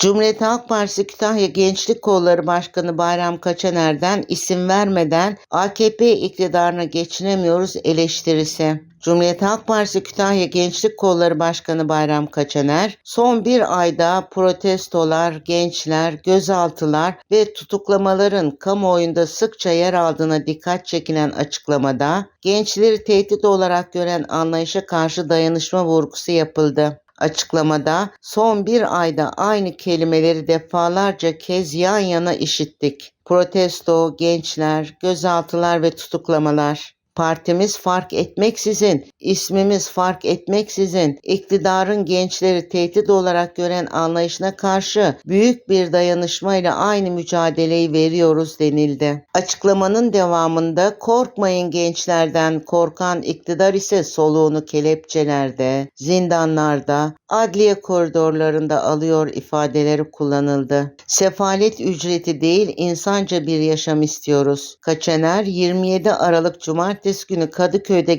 Cumhuriyet Halk Partisi Kütahya Gençlik Kolları Başkanı Bayram Kaçaner'den isim vermeden AKP iktidarına geçinemiyoruz eleştirisi. Cumhuriyet Halk Partisi Kütahya Gençlik Kolları Başkanı Bayram Kaçaner, son bir ayda protestolar, gençler, gözaltılar ve tutuklamaların kamuoyunda sıkça yer aldığına dikkat çekilen açıklamada, gençleri tehdit olarak gören anlayışa karşı dayanışma vurgusu yapıldı. Açıklamada son bir ayda aynı kelimeleri defalarca kez yan yana işittik. Protesto, gençler, gözaltılar ve tutuklamalar. Partimiz fark etmeksizin, ismimiz fark etmeksizin, iktidarın gençleri tehdit olarak gören anlayışına karşı büyük bir dayanışmayla aynı mücadeleyi veriyoruz denildi. Açıklamanın devamında korkmayın gençlerden, korkan iktidar ise soluğunu kelepçelerde, zindanlarda, adliye koridorlarında alıyor ifadeleri kullanıldı. Sefalet ücreti değil insanca bir yaşam istiyoruz. Kaçener 27 Aralık Cumartesi günü Kadıköy'de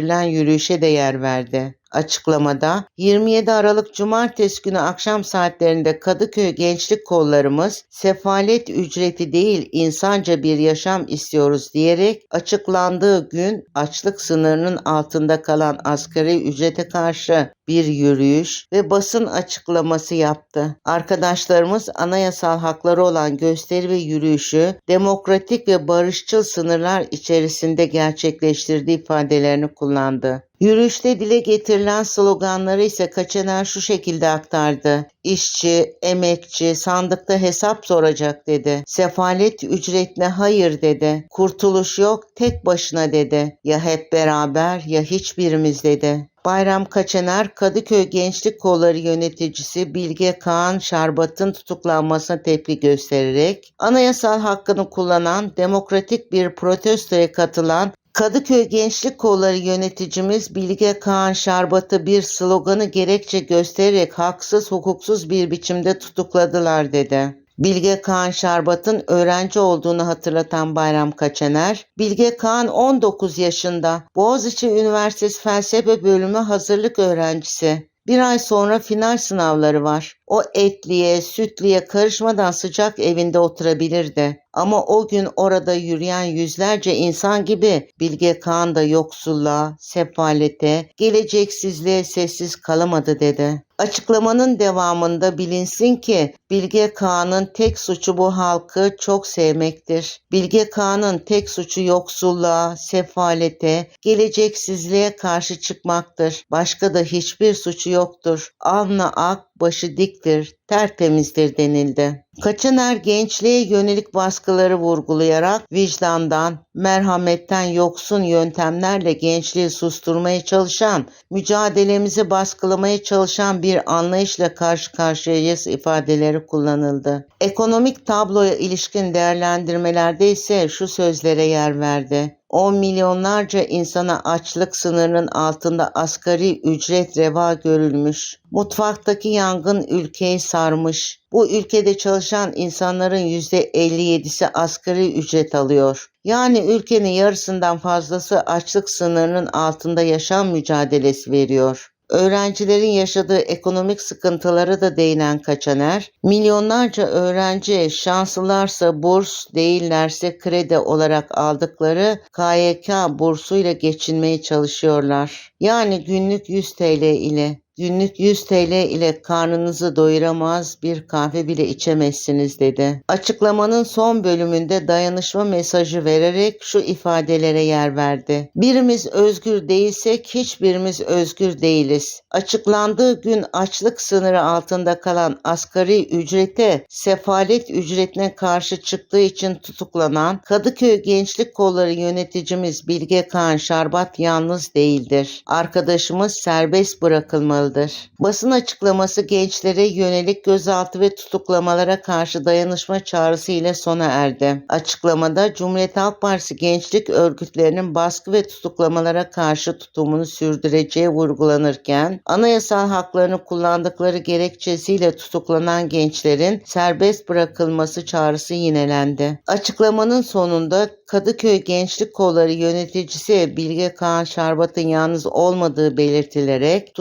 gerçekleştirilen yürüyüşe de yer verdi. Açıklamada 27 Aralık Cumartesi günü akşam saatlerinde Kadıköy Gençlik Kollarımız sefalet ücreti değil insanca bir yaşam istiyoruz diyerek açıklandığı gün açlık sınırının altında kalan asgari ücrete karşı bir yürüyüş ve basın açıklaması yaptı. Arkadaşlarımız anayasal hakları olan gösteri ve yürüyüşü demokratik ve barışçıl sınırlar içerisinde gerçekleştirdiği ifadelerini kullandı. Yürüyüşte dile getirilen sloganları ise Kaçener şu şekilde aktardı. İşçi, emekçi sandıkta hesap soracak dedi. Sefalet ücretine hayır dedi. Kurtuluş yok tek başına dedi. Ya hep beraber ya hiçbirimiz dedi. Bayram Kaçener, Kadıköy Gençlik Kolları yöneticisi Bilge Kaan Şarbat'ın tutuklanmasına tepki göstererek, anayasal hakkını kullanan, demokratik bir protestoya katılan Kadıköy Gençlik Kolları yöneticimiz Bilge Kaan Şarbat'ı bir sloganı gerekçe göstererek haksız hukuksuz bir biçimde tutukladılar dedi. Bilge Kaan Şarbat'ın öğrenci olduğunu hatırlatan Bayram Kaçener, Bilge Kaan 19 yaşında, Boğaziçi Üniversitesi Felsefe Bölümü hazırlık öğrencisi. Bir ay sonra final sınavları var. O etliye, sütliye karışmadan sıcak evinde oturabilirdi. Ama o gün orada yürüyen yüzlerce insan gibi Bilge Kağan da yoksulluğa, sefalete, geleceksizliğe sessiz kalamadı dedi. Açıklamanın devamında bilinsin ki Bilge Kağan'ın tek suçu bu halkı çok sevmektir. Bilge Kağan'ın tek suçu yoksulluğa, sefalete, geleceksizliğe karşı çıkmaktır. Başka da hiçbir suçu yoktur. Alnı ak, başı diktir, tertemizdir denildi. Kaçaner gençliğe yönelik baskıları vurgulayarak vicdandan, merhametten yoksun yöntemlerle gençliği susturmaya çalışan, mücadelemizi baskılamaya çalışan bir anlayışla karşı karşıyayız ifadeleri kullanıldı. Ekonomik tabloya ilişkin değerlendirmelerde ise şu sözlere yer verdi. 10 milyonlarca insana açlık sınırının altında asgari ücret reva görülmüş. Mutfaktaki yangın ülkeyi sarmış. Bu ülkede çalışan insanların %57'si asgari ücret alıyor. Yani ülkenin yarısından fazlası açlık sınırının altında yaşam mücadelesi veriyor. Öğrencilerin yaşadığı ekonomik sıkıntılara da değinen Kaçaner, milyonlarca öğrenci şanslılarsa burs değillerse kredi olarak aldıkları KYK bursuyla geçinmeye çalışıyorlar. Yani günlük 100 TL ile Günlük 100 TL ile karnınızı doyuramaz bir kahve bile içemezsiniz dedi. Açıklamanın son bölümünde dayanışma mesajı vererek şu ifadelere yer verdi. Birimiz özgür değilsek hiçbirimiz özgür değiliz. Açıklandığı gün açlık sınırı altında kalan asgari ücrete sefalet ücretine karşı çıktığı için tutuklanan Kadıköy Gençlik Kolları yöneticimiz Bilge Kağan Şarbat yalnız değildir. Arkadaşımız serbest bırakılmalı yapılmalıdır. Basın açıklaması gençlere yönelik gözaltı ve tutuklamalara karşı dayanışma çağrısı ile sona erdi. Açıklamada Cumhuriyet Halk Partisi gençlik örgütlerinin baskı ve tutuklamalara karşı tutumunu sürdüreceği vurgulanırken anayasal haklarını kullandıkları gerekçesiyle tutuklanan gençlerin serbest bırakılması çağrısı yinelendi. Açıklamanın sonunda Kadıköy Gençlik Kolları yöneticisi Bilge Kağan Şarbat'ın yalnız olmadığı belirtilerek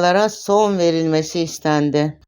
tutuklamalara son verilmesi istendi.